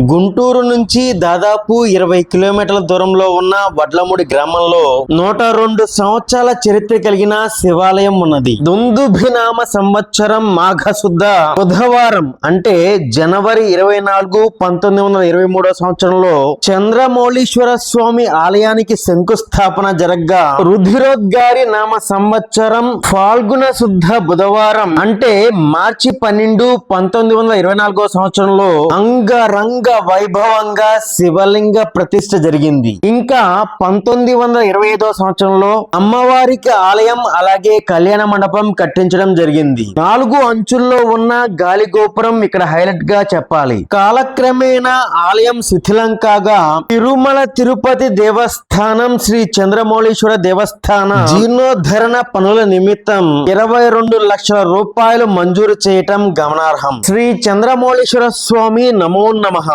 గుంటూరు నుంచి దాదాపు ఇరవై కిలోమీటర్ల దూరంలో ఉన్న వడ్లముడి గ్రామంలో నూట రెండు సంవత్సరాల చరిత్ర కలిగిన శివాలయం ఉన్నది. దుందుభినామ సంవత్సరం మాఘశుద్ధ బుధవారం అంటే జనవరి ఇరవై నాలుగు పంతొమ్మిది వందల ఇరవై మూడో సంవత్సరంలో చంద్రమౌళీశ్వర స్వామి ఆలయానికి శంకుస్థాపన జరగ్గా రుధిరోద్గారి నామ సంవత్సరం ఫాల్గుణ శుద్ధ బుధవారం అంటే మార్చి పన్నెండు పంతొమ్మిది వందల ఇరవై నాలుగో సంవత్సరంలో అంగరంగ వైభవంగా శివలింగ ప్రతిష్ట జరిగింది. ఇంకా పంతొమ్మిది వందల ఇరవై ఐదో సంవత్సరంలో అమ్మవారికి ఆలయం అలాగే కళ్యాణ మండపం కట్టించడం జరిగింది. నాలుగు అంచుల్లో ఉన్న గాలి గోపురం ఇక్కడ హైలైట్గా చెప్పాలి. కాలక్రమేణా ఆలయం శిథిలం కాగా తిరుమల తిరుపతి దేవస్థానం శ్రీ చంద్రమౌళీశ్వర దేవస్థాన జీర్ణోద్ధరణ పనుల నిమిత్తం ఇరవై రెండు లక్షల రూపాయలు మంజూరు చేయటం గమనార్హం. శ్రీ చంద్రమౌళీశ్వర స్వామి నమో నమః.